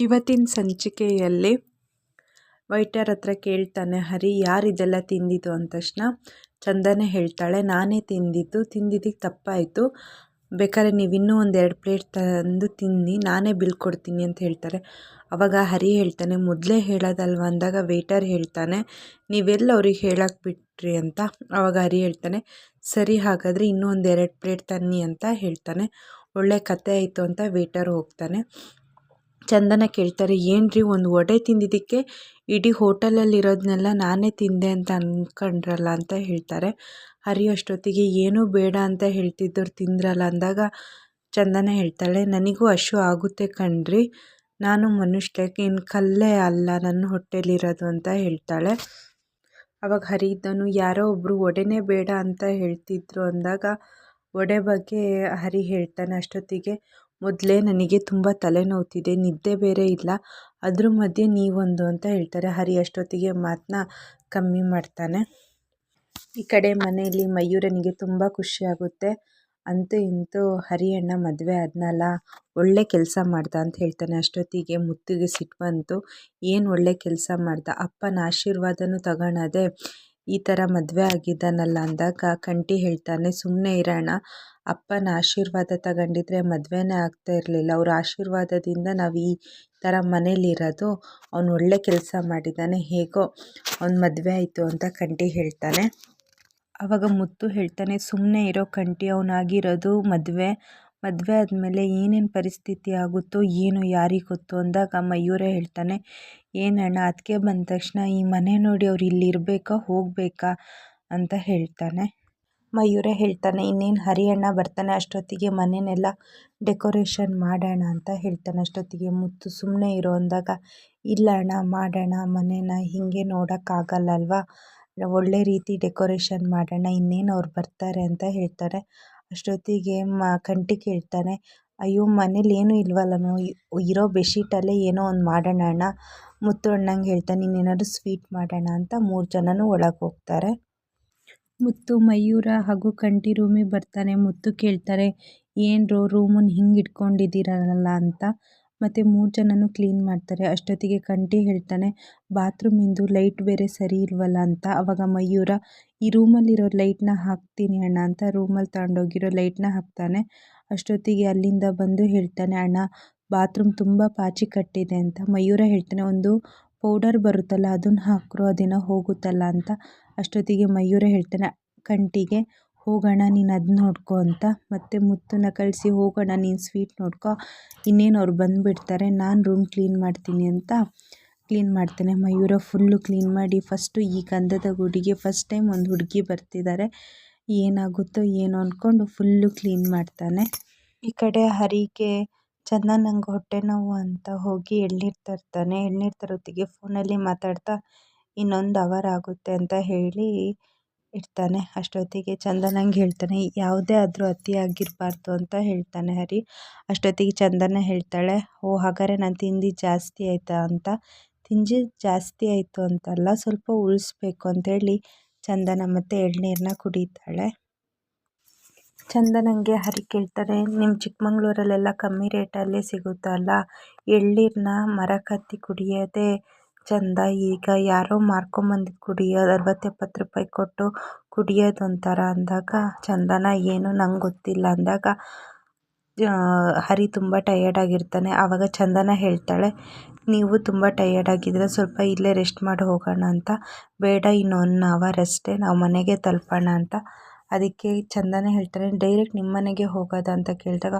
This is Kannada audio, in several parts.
ಇವತ್ತಿನ ಸಂಚಿಕೆಯಲ್ಲಿ ವೈಟರ್ ಹತ್ರ ಕೇಳ್ತಾನೆ, ಹರಿ ಯಾರಿದೆಲ್ಲ ತಿಂದಿದ್ದು? ಅಂದ ತಕ್ಷಣ ಚಂದನೆ ಹೇಳ್ತಾಳೆ, ನಾನೇ ತಿಂದಿದ್ದು ತಿಂದಿದ್ದಕ್ಕೆ ತಪ್ಪಾಯಿತು. ಬೇಕಾದ್ರೆ ನೀವು ಇನ್ನೂ ಒಂದೆರಡು ಪ್ಲೇಟ್ ತಂದು ತಿನ್ನಿ, ನಾನೇ ಬಿಲ್ ಕೊಡ್ತೀನಿ ಅಂತ ಹೇಳ್ತಾರೆ. ಅವಾಗ ಹರಿ ಹೇಳ್ತಾನೆ, ಮೊದಲೇ ಹೇಳೋದಲ್ವ? ಅಂದಾಗ ವೇಟರ್ ಹೇಳ್ತಾನೆ, ನೀವೆಲ್ಲ ಅವ್ರಿಗೆ ಹೇಳಕ್ಕೆ ಬಿಟ್ರಿ ಅಂತ. ಅವಾಗ ಹರಿ ಹೇಳ್ತಾನೆ, ಸರಿ, ಹಾಗಾದರೆ ಇನ್ನೂ ಒಂದೆರಡು ಪ್ಲೇಟ್ ತನ್ನಿ ಅಂತ ಹೇಳ್ತಾನೆ. ಒಳ್ಳೆ ಕತೆ ಆಯಿತು ಅಂತ ವೇಟರ್ ಹೋಗ್ತಾನೆ. ಚಂದನ ಕೇಳ್ತಾರೆ ಏನು ಒಂದು ವಡೆ ತಿಂದಿದ್ದಕ್ಕೆ? ಇಡೀ ಹೋಟೆಲಲ್ಲಿರೋದನ್ನೆಲ್ಲ ನಾನೇ ತಿಂದೆ ಅಂತ ಅಂದ್ಕೊಂಡ್ರಲ್ಲ ಅಂತ ಹೇಳ್ತಾರೆ. ಹರಿ ಅಷ್ಟೊತ್ತಿಗೆ, ಏನೂ ಬೇಡ ಅಂತ ಹೇಳ್ತಿದ್ದವ್ರು ತಿಂದ್ರಲ್ಲ ಅಂದಾಗ ಚಂದನ ಹೇಳ್ತಾಳೆ, ನನಗೂ ಹಶು ಆಗುತ್ತೆ ಕಣ್ರಿ, ನಾನು ಮನುಷ್ಯಕ್ಕೆ ಇನ್ನು ಕಲ್ಲೇ ಅಲ್ಲ, ನನ್ನ ಹೊಟ್ಟೆಲಿರೋದು ಅಂತ ಹೇಳ್ತಾಳೆ. ಅವಾಗ ಹರಿ ಇದ್ದನು, ಯಾರೋ ಒಬ್ಬರು ವಡೆನೇ ಬೇಡ ಅಂತ ಹೇಳ್ತಿದ್ರು ಅಂದಾಗ, ವಡೆ ಬಗ್ಗೆ ಹರಿ ಹೇಳ್ತಾನೆ ಅಷ್ಟೊತ್ತಿಗೆ ಮೊದಲೇ ನನಗೆ ತುಂಬ ತಲೆನೋವ್ತಿದೆ, ನಿದ್ದೆ ಬೇರೆ ಇಲ್ಲ. ಅದ್ರ ಮಧ್ಯೆ ನೀವೊಂದು ಅಂತ ಹೇಳ್ತಾರೆ. ಹರಿ ಅಷ್ಟೊತ್ತಿಗೆ ಮಾತನ್ನ ಕಮ್ಮಿ ಮಾಡ್ತಾನೆ. ಈ ಕಡೆ ಮನೆಯಲ್ಲಿ ಮಯೂರನಿಗೆ ತುಂಬ ಖುಷಿಯಾಗುತ್ತೆ ಅಂತೂ ಇಂತೂ ಹರಿ ಅಣ್ಣ ಮದುವೆ ಆದ್ನಲ್ಲ, ಒಳ್ಳೆ ಕೆಲಸ ಮಾಡ್ದ ಅಂತ ಹೇಳ್ತಾನೆ. ಅಷ್ಟೊತ್ತಿಗೆ ಮುತ್ತಿಗೆ ಸಿಟ್ಟು ಬಂತು. ಏನು ಒಳ್ಳೆ ಕೆಲಸ ಮಾಡ್ದ? ಅಪ್ಪನ ಆಶೀರ್ವಾದನೂ ತಗೊಳದೆ ಈ ಥರ ಮದುವೆ ಆಗಿದ್ದಾನಲ್ಲ ಅಂದಾಗ ಕಂಠಿ ಹೇಳ್ತಾನೆ ಸುಮ್ಮನೆ ಇರೋಣ. ಅಪ್ಪನ ಆಶೀರ್ವಾದ ತಗೊಂಡಿದ್ರೆ ಮದುವೆನೇ ಆಗ್ತಾ ಇರಲಿಲ್ಲ. ಅವ್ರ ಆಶೀರ್ವಾದದಿಂದ ನಾವು ಈ ಥರ ಮನೇಲಿರೋದು ಅವನು ಒಳ್ಳೆ ಕೆಲಸ ಮಾಡಿದ್ದಾನೆ ಹೇಗೋ ಅವ್ನ ಮದುವೆ ಆಯಿತು ಅಂತ ಕಂಠಿ ಹೇಳ್ತಾನೆ. ಆವಾಗ ಮುತ್ತು ಹೇಳ್ತಾನೆ ಸುಮ್ಮನೆ ಇರೋ ಕಂಠಿ ಅವನಾಗಿರೋದು ಮದುವೆ. ಮದುವೆ ಆದಮೇಲೆ ಏನೇನು ಪರಿಸ್ಥಿತಿ ಆಗುತ್ತೋ, ಏನು ಯಾರಿಗೆ ಗೊತ್ತು ಅಂದಾಗ ಮಯೂರ ಹೇಳ್ತಾನೆ ಏನಣ್ಣ ಅದಕ್ಕೆ ಬಂದ ತಕ್ಷಣ ಈ ಮನೆ ನೋಡಿ ಅವ್ರು ಇಲ್ಲಿ ಇರಬೇಕಾ ಹೋಗಬೇಕಾ ಅಂತ ಹೇಳ್ತಾನೆ. ಮಯೂರ ಹೇಳ್ತಾನೆ, ಇನ್ನೇನು ಹರಿಯಣ್ಣ ಬರ್ತಾನೆ, ಅಷ್ಟೊತ್ತಿಗೆ ಮನೆಯನ್ನೆಲ್ಲ ಡೆಕೋರೇಷನ್ ಮಾಡೋಣ ಅಂತ ಹೇಳ್ತಾನೆ. ಅಷ್ಟೊತ್ತಿಗೆ ಮುತ್ತು ಸುಮ್ಮನೆ ಇರೋ ಅಂದಾಗ, ಇಲ್ಲ ಅಣ್ಣ, ಮಾಡೋಣ, ಮನೇನ ಹೀಗೆ ನೋಡೋಕ್ಕಾಗಲ್ಲಲ್ವಾ? ಒಳ್ಳೆ ರೀತಿ ಡೆಕೋರೇಷನ್ ಮಾಡೋಣ, ಇನ್ನೇನು ಅವ್ರು ಬರ್ತಾರೆ ಅಂತ ಹೇಳ್ತಾರೆ ಅಷ್ಟೊತ್ತಿಗೆ ಮ ಕಂಠಿ ಕೇಳ್ತಾನೆ ಅಯ್ಯೋ, ಮನೇಲಿ ಏನೂ ಇಲ್ವಲ್ಲನೋ ಇರೋ ಬೆಡ್ಶೀಟಲ್ಲೇ ಏನೋ ಒಂದು ಮಾಡೋಣ ಅಣ್ಣ. ಮುತ್ತು ಅಣ್ಣಂಗೆ ಹೇಳ್ತಾನೆ ನೀನೇನಾದ್ರು ಸ್ವೀಟ್ ಮಾಡೋಣ ಅಂತ ಮೂರು ಜನನೂ ಒಳಗೆ ಹೋಗ್ತಾರೆ. ಮುತ್ತು ಮಯೂರ ಹಾಗೂ ಕಂಠಿ ರೂಮಿಗೆ ಬರ್ತಾನೆ. ಮುತ್ತು ಕೇಳ್ತಾರೆ ಏನರೋ ರೂಮನ್ನು ಹಿಂಗೆ ಇಟ್ಕೊಂಡಿದ್ದೀರಲ್ಲ ಅಂತ. ಮತ್ತು ಮೂರು ಜನನೂ ಕ್ಲೀನ್ ಮಾಡ್ತಾರೆ. ಅಷ್ಟೊತ್ತಿಗೆ ಕಂಠಿ ಹೇಳ್ತಾನೆ, ಬಾತ್ರೂಮಿಂದು ಲೈಟ್ ಬೇರೆ ಸರಿ ಇಲ್ವಲ್ಲ ಅಂತ. ಅವಾಗ ಮಯೂರ, ಈ ರೂಮಲ್ಲಿರೋ ಲೈಟ್ನ ಹಾಕ್ತೀನಿ ಅಣ್ಣ ಅಂತ ರೂಮಲ್ಲಿ ತಗೊಂಡೋಗಿರೋ ಲೈಟ್ನ ಹಾಕ್ತಾನೆ. ಅಷ್ಟೊತ್ತಿಗೆ ಅಲ್ಲಿಂದ ಬಂದು ಹೇಳ್ತಾನೆ, ಅಣ್ಣ, ಬಾತ್ರೂಮ್ ತುಂಬ ಪಾಚಿ ಕಟ್ಟಿದೆ ಅಂತ. ಮಯೂರ ಹೇಳ್ತಾನೆ, ಒಂದು ಪೌಡರ್ ಬರುತ್ತಲ್ಲ, ಅದನ್ನು ಹಾಕ್ರು, ಅದೇನೋ ಹೋಗುತ್ತಲ್ಲ ಅಂತ. ಅಷ್ಟೊತ್ತಿಗೆ ಮಯೂರ ಹೇಳ್ತಾನೆ, ಕಂಟಿಗೆ ಹೋಗೋಣ, ನೀನು ಅದನ್ನ ನೋಡ್ಕೊ ಅಂತ. ಮತ್ತು ಮುತ್ತನ್ನ ಕಳಿಸಿ ಹೋಗೋಣ, ನೀನು ಸ್ವೀಟ್ ನೋಡ್ಕೊ. ಇನ್ನೇನು ಅವ್ರು ಬಂದುಬಿಡ್ತಾರೆ, ನಾನು ರೂಮ್ ಕ್ಲೀನ್ ಮಾಡ್ತೀನಿ ಅಂತ ಕ್ಲೀನ್ ಮಾಡ್ತಾನೆ. ಮಯೂರ ಫುಲ್ಲು ಕ್ಲೀನ್ ಮಾಡಿ ಫಸ್ಟು ಈ ಗಂಧದ ಗುಡಿಗೆ ಫಸ್ಟ್ ಟೈಮ್ ಒಂದು ಹುಡುಗಿ ಬರ್ತಿದ್ದಾರೆ ಏನಾಗುತ್ತೋ ಏನೋ ಅಂದ್ಕೊಂಡು ಫುಲ್ಲು ಕ್ಲೀನ್ ಮಾಡ್ತಾನೆ. ಈ ಕಡೆ ಹರಿಗೆ ಚಂದ ನಂಗೆ ಹೊಟ್ಟೆ ನೋವು ಅಂತ ಹೋಗಿ ಎಳ್ನೀರು ತರ್ತಾನೆ. ಎಳ್ನೀರು ತರೋತ್ತಿಗೆ ಫೋನಲ್ಲಿ ಮಾತಾಡ್ತಾ, ಇನ್ನೊಂದು ಅವರ್ ಆಗುತ್ತೆ ಅಂತ ಹೇಳಿ ಇರ್ತಾನೆ. ಅಷ್ಟೊತ್ತಿಗೆ ಚಂದನಂಗೆ ಹೇಳ್ತಾನೆ, ಯಾವುದೇ ಆದರೂ ಅತಿಯಾಗಿರಬಾರ್ದು ಅಂತ ಹೇಳ್ತಾನೆ ಹರಿ. ಅಷ್ಟೊತ್ತಿಗೆ ಚಂದನ ಹೇಳ್ತಾಳೆ, ಓ, ಹಾಗಾದ್ರೆ ನಾನು ತಿಂದಿದ್ದು ಜಾಸ್ತಿ ಆಯಿತಾ? ಅಂತ. ತಿಂದಿದ್ದು ಜಾಸ್ತಿ ಆಯಿತು ಅಂತಲ್ಲ, ಸ್ವಲ್ಪ ಉಳಿಸ್ಬೇಕು ಅಂತೇಳಿ ಚಂದನ ಮತ್ತು ಎಳ್ನೀರನ್ನ ಕುಡಿತಾಳೆ. ಚಂದನಂಗೆ ಹರಿ ಕೇಳ್ತಾರೆ ನಿಮ್ಮ ಚಿಕ್ಕಮಂಗ್ಳೂರಲ್ಲೆಲ್ಲ ಕಮ್ಮಿ ರೇಟಲ್ಲಿ ಸಿಗುತ್ತಲ್ಲ ಎಳ್ನೀರನ್ನ ಮರ ಕತ್ತಿ ಕುಡಿಯೋದೇ ಚಂದ, ಈಗ ಯಾರೋ ಮಾರ್ಕೊಂಬಂದು ಕುಡಿಯೋದು ಅರವತ್ತು ಎಪ್ಪತ್ತು ರೂಪಾಯಿ ಕೊಟ್ಟು ಕುಡಿಯೋದು ಒಂಥರ ಅಂದಾಗ, ಚಂದನ ಏನು ನಂಗೆ ಗೊತ್ತಿಲ್ಲ ಅಂದಾಗ ಹರಿ ತುಂಬ ಟಯರ್ಡ್ ಆಗಿರ್ತಾನೆ. ಆವಾಗ ಚಂದನ ಹೇಳ್ತಾಳೆ, ನೀವು ತುಂಬ ಟಯರ್ಡ್ ಆಗಿದ್ದರೆ ಸ್ವಲ್ಪ ಇಲ್ಲೇ ರೆಸ್ಟ್ ಮಾಡಿ ಹೋಗೋಣ ಅಂತ. ಬೇಡ, ಇನ್ನು ಒನ್ ಅವರ್ ಅಷ್ಟೇ. ನಾವು ಮನೆಗೆ ತಲುಪೋಣ ಅಂತ. ಅದಕ್ಕೆ ಚಂದನ ಹೇಳ್ತಾರೆ ಡೈರೆಕ್ಟ್ ನಿಮ್ಮ ಮನೆಗೆ ಹೋಗೋದಾ? ಅಂತ ಕೇಳಿದಾಗ,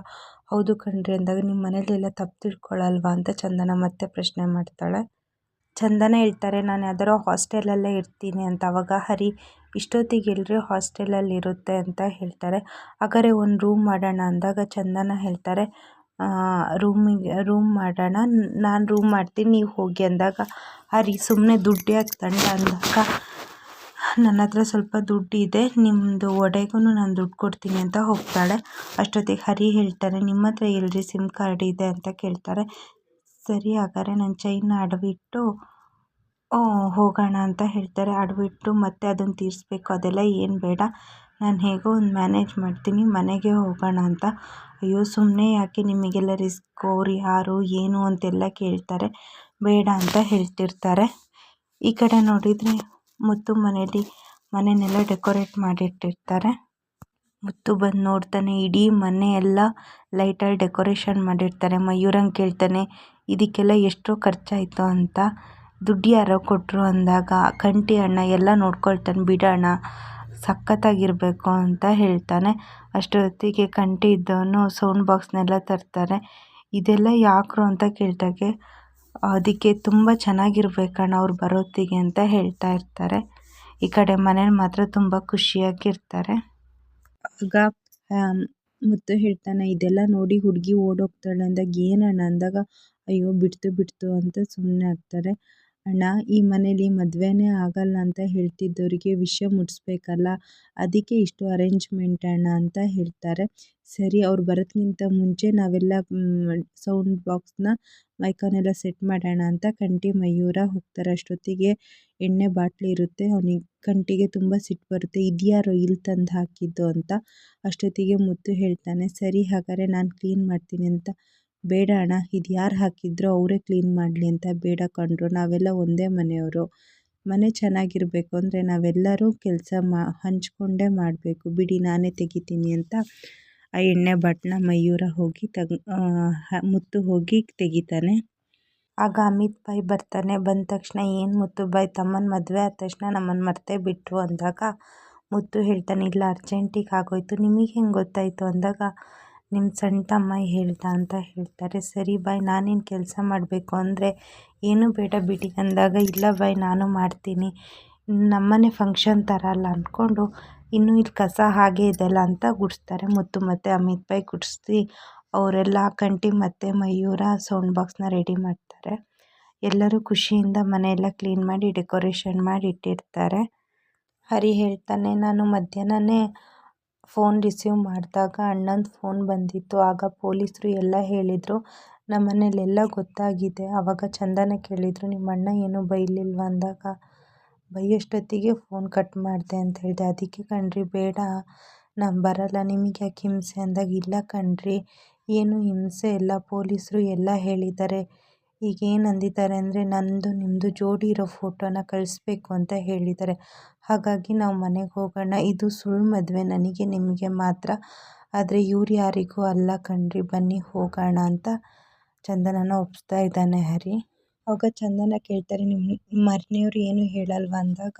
ಹೌದು ಕಣ್ರಿ. ಅಂದಾಗ ನಿಮ್ಮ ಮನೇಲೆಲ್ಲ ತಪ್ಪು ತಿಳ್ಕೊಳಲ್ವಾ? ಅಂತ ಚಂದನ ಮತ್ತೆ ಪ್ರಶ್ನೆ ಮಾಡ್ತಾಳೆ. ಚಂದನ ಹೇಳ್ತಾರೆ, ನಾನು ಯಾವ್ದಾರು ಹಾಸ್ಟೆಲಲ್ಲೇ ಇರ್ತೀನಿ ಅಂತ. ಅವಾಗ ಹರಿ, ಇಷ್ಟೊತ್ತಿಗೆ ಎಲ್ಲರೂ ಹಾಸ್ಟೆಲಲ್ಲಿ ಇರುತ್ತೆ ಅಂತ ಹೇಳ್ತಾರೆ. ಹಾಗಾದ್ರೆ ಒಂದು ರೂಮ್ ಮಾಡೋಣ ಅಂದಾಗ ಚಂದನ ಹೇಳ್ತಾರೆ ರೂಮಿಗೆ, ರೂಮ್ ಮಾಡೋಣ, ನಾನು ರೂಮ್ ಮಾಡ್ತೀನಿ, ನೀವು ಹೋಗಿ ಅಂದಾಗ ಹರಿ ಸುಮ್ಮನೆ ದುಡ್ಡು ಯಾಕೆ ತಂಡ ಅಂದಾಗ, ನನ್ನ ಹತ್ರ ಸ್ವಲ್ಪ ದುಡ್ಡಿದೆ ನಿಮ್ಮದು ಒಡೆಗೂ ನಾನು ದುಡ್ಡು ಕೊಡ್ತೀನಿ ಅಂತ ಹೋಗ್ತಾಳೆ. ಅಷ್ಟೊತ್ತಿಗೆ ಹರಿ ಹೇಳ್ತಾರೆ ನಿಮ್ಮ ಹತ್ರ ಎಲ್ಲರಿ ಸಿಮ್ ಕಾರ್ಡ್ ಇದೆ ಅಂತ ಕೇಳ್ತಾರೆ. ಸರಿ ಹಾಗಾದ್ರೆ ನನ್ನ ಚೈನ್ನ ಅಡವಿಟ್ಟು ಹೋಗೋಣ ಅಂತ ಹೇಳ್ತಾರೆ. ಅಡವಿಟ್ಟು ಮತ್ತೆ ಅದನ್ನು ತೀರಿಸ್ಬೇಕು. ಅದೆಲ್ಲ ಏನು ಬೇಡ. ನಾನು ಹೇಗೋ ಒಂದು ಮ್ಯಾನೇಜ್ ಮಾಡ್ತೀನಿ. ಮನೆಗೆ ಹೋಗೋಣ ಅಂತ. ಅಯ್ಯೋ ಸುಮ್ಮನೆ ಯಾಕೆ ನಿಮಗೆಲ್ಲ ರಿಸ್ಕ್? ಅವ್ರು ಯಾರು? ಏನು? ಅಂತೆಲ್ಲ ಕೇಳ್ತಾರೆ. ಬೇಡ ಅಂತ ಹೇಳ್ತಿರ್ತಾರೆ. ಈ ಕಡೆ ನೋಡಿದರೆ ಮುತ್ತು ಮನೇಲಿ ಮನೆಯನ್ನೆಲ್ಲ ಡೆಕೋರೇಟ್ ಮಾಡಿಟ್ಟಿರ್ತಾರೆ. ಮುತ್ತು ಬಂದು ನೋಡ್ತಾನೆ, ಇಡೀ ಮನೆ ಎಲ್ಲ ಲೈಟಲ್ಲಿ ಡೆಕೋರೇಷನ್ ಮಾಡಿರ್ತಾರೆ. ಮಯೂರಂಗೆ ಕೇಳ್ತಾನೆ, ಇದಕ್ಕೆಲ್ಲ ಎಷ್ಟು ಖರ್ಚಾಯಿತು ಅಂತ. ದುಡ್ಡು ಯಾರೋ ಕೊಟ್ಟರು ಅಂದಾಗ ಕಂಟಿ ಅಣ್ಣ ಎಲ್ಲ ನೋಡ್ಕೊಳ್ತಾನೆ, ಬಿಡೋಣ, ಸಖತ್ತಾಗಿರಬೇಕು ಅಂತ ಹೇಳ್ತಾನೆ. ಅಷ್ಟೊತ್ತಿಗೆ ಕಂಟಿ ಇದ್ದವನು ಸೌಂಡ್ ಬಾಕ್ಸ್ನೆಲ್ಲ ತರ್ತಾರೆ ಇದೆಲ್ಲ ಯಾಕ್ರು ಅಂತ ಕೇಳಿದಾಗೆ, ಅದಕ್ಕೆ ತುಂಬ ಚೆನ್ನಾಗಿರ್ಬೇಕಣ್ಣ ಅವ್ರು ಬರೋತ್ತಿಗೆ ಅಂತ ಹೇಳ್ತಾ ಇರ್ತಾರೆ. ಈ ಕಡೆ ಮನೇಲಿ ಮಾತ್ರ ತುಂಬ ಖುಷಿಯಾಗಿರ್ತಾರೆ. ಆಗ ಮುತ್ತು ಹೇಳ್ತಾನೆ, ಇದೆಲ್ಲ ನೋಡಿ ಹುಡುಗಿ ಓಡೋಗ್ತಾಳೆ ಅಂದಾಗ ಏನಣ್ಣ ಅಂದಾಗ, ಅಯ್ಯೋ, ಬಿಡ್ತು ಬಿಡ್ತು ಅಂತ ಸುಮ್ಮನೆ ಆಗ್ತಾರೆ. ಅಣ್ಣ, ಈ ಮನೇಲಿ ಮದುವೆನೇ ಆಗಲ್ಲ ಅಂತ ಹೇಳ್ತಿದ್ದವರಿಗೆ ವಿಷಯ ಮುಟ್ಟಿಸ್ಬೇಕಲ್ಲ ಅದಕ್ಕೆ ಇಷ್ಟು ಅರೇಂಜ್ಮೆಂಟ್ ಅಣ್ಣ ಅಂತ ಹೇಳ್ತಾರೆ. ಸರಿ, ಅವ್ರು ಬರೋದ್ಕಿಂತ ಮುಂಚೆ ನಾವೆಲ್ಲ ಸೌಂಡ್ ಬಾಕ್ಸ್ನ ಮೈಕನ್ನೆಲ್ಲ ಸೆಟ್ ಮಾಡೋಣ ಅಂತ ಕಂಟಿ ಮಯೂರ ಹೋಗ್ತಾರೆ. ಅಷ್ಟೊತ್ತಿಗೆ ಎಣ್ಣೆ ಬಾಟ್ಲಿ ಇರುತ್ತೆ, ಅವನಿಗೆ ಕಂಟಿಗೆ ತುಂಬ ಸಿಟ್ಟು ಬರುತ್ತೆ. ಇದ್ಯಾರೋ ಇಲ್ಲಿ ತಂದು ಹಾಕಿದ್ದು ಅಂತ ಅಷ್ಟೊತ್ತಿಗೆ ಮುತ್ತು ಹೇಳ್ತಾನೆ, ಸರಿ, ಹಾಗಾದ್ರೆ ನಾನು ಕ್ಲೀನ್ ಮಾಡ್ತೀನಿ ಅಂತ. ಬೇಡ ಅಣ್ಣ, ಇದು ಯಾರು ಹಾಕಿದ್ರು ಅವರೇ ಕ್ಲೀನ್ ಮಾಡಲಿ ಅಂತ ಬೇಡ ಕಂಡ್ರು ನಾವೆಲ್ಲ ಒಂದೇ ಮನೆಯವರು. ಮನೆ ಚೆನ್ನಾಗಿರಬೇಕು ಅಂದರೆ ನಾವೆಲ್ಲರೂ ಕೆಲಸ ಮಾ, ಹಂಚಿಕೊಂಡೇ ಮಾಡಬೇಕು. ಬಿಡಿ, ನಾನೇ ತೆಗಿತೀನಿ ಅಂತ ಆ ಎಣ್ಣೆ ಬಟ್ನ ಮಯೂರ ಹೋಗಿ ತಗ್ ಮುತ್ತು ಹೋಗಿ ತೆಗಿತಾನೆ. ಆಗ ಅಮಿತ್ ಬಾಯ್ ಬರ್ತಾನೆ. ಬಂದ ತಕ್ಷಣ ಏನು ಮುತ್ತು ಬಾಯ್? ತಮ್ಮನ ಮದುವೆ ಆದ ತಕ್ಷಣ ನಮ್ಮನ್ನು ಮರ್ತೇ ಬಿಟ್ಟರು ಅಂದಾಗ ಮುತ್ತು ಹೇಳ್ತಾನೆ, ಇಲ್ಲ, ಅರ್ಜೆಂಟಿಗೆ ಆಗೋಯ್ತು. ನಿಮಗೆ ಹೆಂಗೆ ಗೊತ್ತಾಯಿತು? ಅಂದಾಗ ನಿಮ್ಮ ಸಣ್ಣ ತಮ್ಮ ಹೇಳ್ದ ಅಂತ ಹೇಳ್ತಾರೆ, ಸರಿ ಬಾಯ್, ನಾನೇನು ಕೆಲಸ ಮಾಡಬೇಕು ಅಂದರೆ ಏನು ಬೇಡ ಬಿಡಿ ಅಂದಾಗ, ಇಲ್ಲ ಬಾಯ್, ನಾನು ಮಾಡ್ತೀನಿ. ನಮ್ಮನೆ ಫಂಕ್ಷನ್ ಥರ ಅಲ್ಲ ಅಂದ್ಕೊಂಡು ಇನ್ನೂ ಇಲ್ಲಿ ಕಸ ಹಾಗೆ ಇದೆಲ್ಲ ಅಂತ ಗುಡಿಸ್ತಾರೆ. ಮುತ್ತು ಮತ್ತು ಅಮಿತ್ ಬಾಯ್ ಗುಡಿಸಿ ಅವರೆಲ್ಲ ಕಂಟಿ ಮತ್ತು ಮಯೂರ ಸೌಂಡ್ ಬಾಕ್ಸ್ನ ರೆಡಿ ಮಾಡ್ತಾರೆ. ಎಲ್ಲರೂ ಖುಷಿಯಿಂದ ಮನೆಯೆಲ್ಲ ಕ್ಲೀನ್ ಮಾಡಿ ಡೆಕೋರೇಷನ್ ಮಾಡಿ ಇಟ್ಟಿರ್ತಾರೆ. ಹರಿ ಹೇಳ್ತಾನೆ, ನಾನು ಮಧ್ಯಾಹ್ನನೇ ಫೋನ್ ರಿಸೀವ್ ಮಾಡಿದಾಗ ಅಣ್ಣಂದು ಫೋನ್ ಬಂದಿತ್ತು. ಆಗ ಪೊಲೀಸರು ಎಲ್ಲ ಹೇಳಿದರು, ನಮ್ಮ ಮನೇಲೆಲ್ಲ ಗೊತ್ತಾಗಿದೆ. ಆವಾಗ ಚಂದನ ಕೇಳಿದರು, ನಿಮ್ಮ ಅಣ್ಣ ಏನೂ ಬೈಲಿಲ್ವ? ಅಂದಾಗ ಬೈಯೋಷ್ಟೊತ್ತಿಗೆ ಫೋನ್ ಕಟ್ ಮಾಡಿದೆ ಅಂತ ಹೇಳಿದೆ. ಅದಕ್ಕೆ ಕಣ್ರಿ, ಬೇಡ. ನಾನು ಬರಲ್ಲ. ನಿಮಗೆ ಯಾಕೆ ಹಿಂಸೆ? ಅಂದಾಗ, ಇಲ್ಲ ಕಣ್ರಿ. ಏನು ಹಿಂಸೆ? ಇಲ್ಲ ಪೊಲೀಸರು ಎಲ್ಲ ಹೇಳಿದ್ದಾರೆ. ಈಗ ಏನು ಅಂದಿದ್ದಾರೆ ಅಂದರೆ ನನ್ನದು ನಿಮ್ಮದು ಜೋಡಿ ಇರೋ ಫೋಟೋನ ಕಳಿಸ್ಬೇಕು ಅಂತ ಹೇಳಿದ್ದಾರೆ. ಹಾಗಾಗಿ ನಾವು ಮನೆಗೆ ಹೋಗೋಣ. ಇದು ಸುಳ್ಳು ಮದುವೆ. ನನಗೆ ನಿಮಗೆ ಮಾತ್ರ. ಆದರೆ ಇವ್ರು ಯಾರಿಗೂ ಅಲ್ಲ ಕಣ್ರಿ. ಬನ್ನಿ ಹೋಗೋಣ ಅಂತ ಚಂದನನ ಒಪ್ಪಿಸ್ತಾ ಇದ್ದಾನೆ ಹರಿ. ಅವಾಗ ಚಂದನ ಕೇಳ್ತಾರೆ ನಿಮ್ಮ ಮನೆಯವ್ರು ಏನು ಹೇಳಲ್ವ? ಅಂದಾಗ,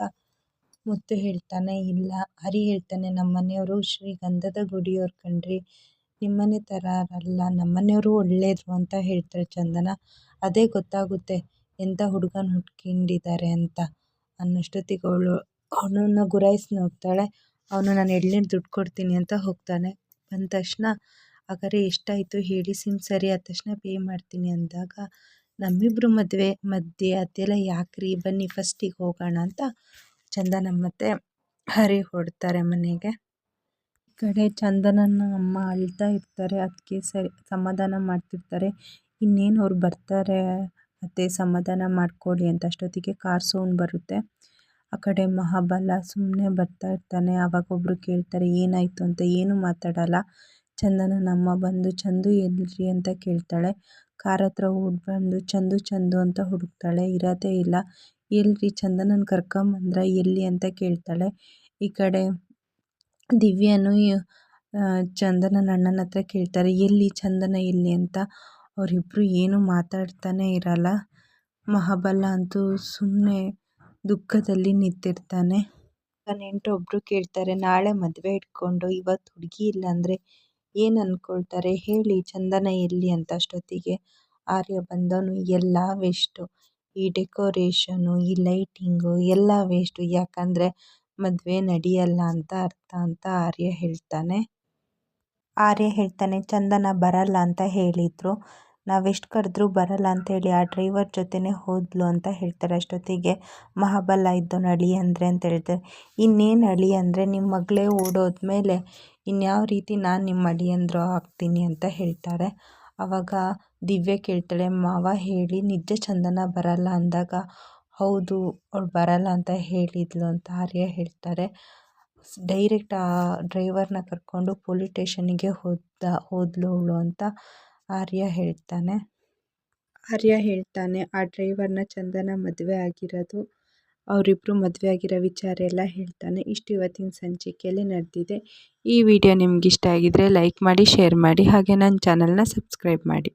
ಮುತ್ತು ಹೇಳ್ತಾನೆ, ಇಲ್ಲ. ಹರಿ ಹೇಳ್ತಾನೆ, ನಮ್ಮ ಮನೆಯವರು ಶ್ರೀಗಂಧದ ಗುಡಿಯವ್ರು ಕಣ್ರಿ. ನಿಮ್ಮನೆ ಥರ ಅಲ್ಲ ನಮ್ಮ ಮನೆಯವರು ಒಳ್ಳೆಯದು ಅಂತ ಹೇಳ್ತಾರೆ ಚಂದನ. ಅದೇ ಗೊತ್ತಾಗುತ್ತೆ ಎಂಥ ಹುಡುಗನ ಹುಡ್ಕೊಂಡಿದ್ದಾರೆ ಅಂತ ಅನ್ನೋಷ್ಟೊತ್ತಿಗೆ ಅವಳು ಅವನನ್ನು ಗುರಾಯಿಸಿ ನೋಡ್ತಾಳೆ ಅವನು, ನಾನು ಎಳ್ನೀರು ದುಡ್ಡು ಕೊಡ್ತೀನಿ ಅಂತ ಹೋಗ್ತಾನೆ. ಬಂದ ತಕ್ಷಣ ಹಾಗಾದ್ರೆ ಎಷ್ಟಾಯಿತು ಹೇಳಿ, ಸಿಮ್ ಸರಿ ಆದ ತಕ್ಷಣ ಪೇ ಮಾಡ್ತೀನಿ ಅಂದಾಗ ನಮ್ಮಿಬ್ಬರು ಮದುವೆ ಮಧ್ಯೆ ಅದೆಲ್ಲ ಯಾಕ್ರಿ? ಬನ್ನಿ ಫಸ್ಟಿಗೆ ಹೋಗೋಣ ಅಂತ ಚಂದನ ಮತ್ತೆ ಹರಿ ಹೊಡ್ತಾರೆ ಮನೆಗೆ. ಈ ಕಡೆ ಚಂದನನ ಅಮ್ಮ ಅಳ್ತಾ ಇರ್ತಾರೆ. ಅದಕ್ಕೆ ಸರಿ, ಸಮಾಧಾನ ಮಾಡ್ತಿರ್ತಾರೆ. ಇನ್ನೇನು ಅವ್ರು ಬರ್ತಾರೆ, ಮತ್ತು ಸಮಾಧಾನ ಮಾಡ್ಕೊಳ್ಳಿ ಅಂತ ಅಷ್ಟೊತ್ತಿಗೆ ಕಾರ್ ಸೌಂಡ್ ಬರುತ್ತೆ. ಆ ಕಡೆ ಮಹಾಬಲ ಸುಮ್ಮನೆ ಬರ್ತಾ ಇರ್ತಾನೆ. ಆವಾಗ ಒಬ್ಬರು ಕೇಳ್ತಾರೆ, ಏನಾಯಿತು ಅಂತ ಏನು ಮಾತಾಡಲ್ಲ. ಚಂದನ ನಮ್ಮ ಬಂದು ಚಂದು ಎಲ್ರಿ ಅಂತ ಕೇಳ್ತಾಳೆ. ಕಾರ್ ಹತ್ರ ಬಂದು ಚಂದು ಚಂದು ಅಂತ ಹುಡುಕ್ತಾಳೆ. ಇರೋದೇ ಇಲ್ಲ. ಎಲ್ರಿ ಚಂದನನ ಕರ್ಕೊಂಬಂದ್ರೆ ಎಲ್ಲಿ ಅಂತ ಕೇಳ್ತಾಳೆ. ಈ ಕಡೆ ದಿವ್ಯನು ಚಂದನನ ಅಣ್ಣನ ಹತ್ರ ಕೇಳ್ತಾರೆ, ಎಲ್ಲಿ ಚಂದನ ಎಲ್ಲಿ ಅಂತ. ಅವರಿಬ್ಬರು ಏನೂ ಮಾತಾಡ್ತಾನೆ ಇರಲ್ಲ. ಮಹಾಬಲ ಅಂತೂ ಸುಮ್ಮನೆ ದುಃಖದಲ್ಲಿ ನಿಂತಿರ್ತಾನೆ. ಒಬ್ಬರು ಕೇಳ್ತಾರೆ, ನಾಳೆ ಮದುವೆ ಇಟ್ಕೊಂಡು ಇವತ್ತು ಹುಡುಗಿ ಇಲ್ಲಾಂದರೆ ಏನು ಅಂದ್ಕೊಳ್ತಾರೆ ಹೇಳಿ, ಚಂದನ ಎಲ್ಲಿ ಅಂತ ಅಷ್ಟೊತ್ತಿಗೆ. ಆರ್ಯ ಬಂದವನು, ಎಲ್ಲ ವೇಸ್ಟು ಈ ಡೆಕೋರೇಷನು ಈ ಲೈಟಿಂಗು ಎಲ್ಲ ವೇಸ್ಟು ಯಾಕಂದರೆ ಮದುವೆ ನಡೆಯಲ್ಲ ಅಂತ ಅರ್ಥ ಅಂತ ಆರ್ಯ ಹೇಳ್ತಾನೆ. ಆರ್ಯ ಹೇಳ್ತಾನೆ, ಚಂದನ ಬರಲ್ಲ ಅಂತ ಹೇಳಿದರು. ನಾವೆಷ್ಟು ಕರೆದ್ರೂ ಬರಲ್ಲ ಅಂತೇಳಿ ಆ ಡ್ರೈವರ್ ಜೊತೆನೇ ಹೋದ್ಲು ಅಂತ ಹೇಳ್ತಾರೆ. ಅಷ್ಟೊತ್ತಿಗೆ ಮಹಾಬಲ ಇದ್ದವನು ಅಂದರೆ ಅಂತ ಹೇಳ್ತಾರೆ. ಇನ್ನೇನು ಅಳಿ ಅಂದರೆ ನಿಮ್ಮ ಮಗಳೇ ಓಡೋದ್ಮೇಲೆ ಇನ್ಯಾವ ರೀತಿ ನಾನು ನಿಮ್ಮ ಅಳಿಯಂದ್ರು ಆಗ್ತೀನಿ ಅಂತ ಹೇಳ್ತಾರೆ. ಆವಾಗ ದಿವ್ಯ ಕೇಳ್ತಾಳೆ, ಮಾವ ಹೇಳಿ ನಿಜ ಚಂದನ ಬರಲ್ಲ ಅಂದಾಗ ಹೌದು, ಅವಳು ಬರಲ್ಲ ಅಂತ ಹೇಳಿದ್ಲು ಅಂತ ಆರ್ಯ ಹೇಳ್ತಾರೆ. ಡೈರೆಕ್ಟ್ ಆ ಡ್ರೈವರ್ನ ಕರ್ಕೊಂಡು ಪೊಲೀಸ್ ಸ್ಟೇಷನ್ನಿಗೆ ಹೋದ, ಹೋದ್ಲು ಅವಳು ಅಂತ ಆರ್ಯ ಹೇಳ್ತಾನೆ. ಆರ್ಯ ಹೇಳ್ತಾನೆ, ಆ ಡ್ರೈವರ್ನ ಚಂದನ ಮದುವೆ ಆಗಿರೋದು ಅವರಿಬ್ಬರು ಮದುವೆ ಆಗಿರೋ ವಿಚಾರ ಎಲ್ಲ ಹೇಳ್ತಾನೆ. ಇಷ್ಟು ಇವತ್ತಿನ ಸಂಚಿಕೆಯಲ್ಲಿ ನಡೆದಿದೆ. ಈ ವಿಡಿಯೋ ನಿಮಗಿಷ್ಟ ಆಗಿದ್ದರೆ ಲೈಕ್ ಮಾಡಿ, ಶೇರ್ ಮಾಡಿ, ಹಾಗೆ ನನ್ನ ಚಾನಲ್ನ ಸಬ್ಸ್ಕ್ರೈಬ್ ಮಾಡಿ.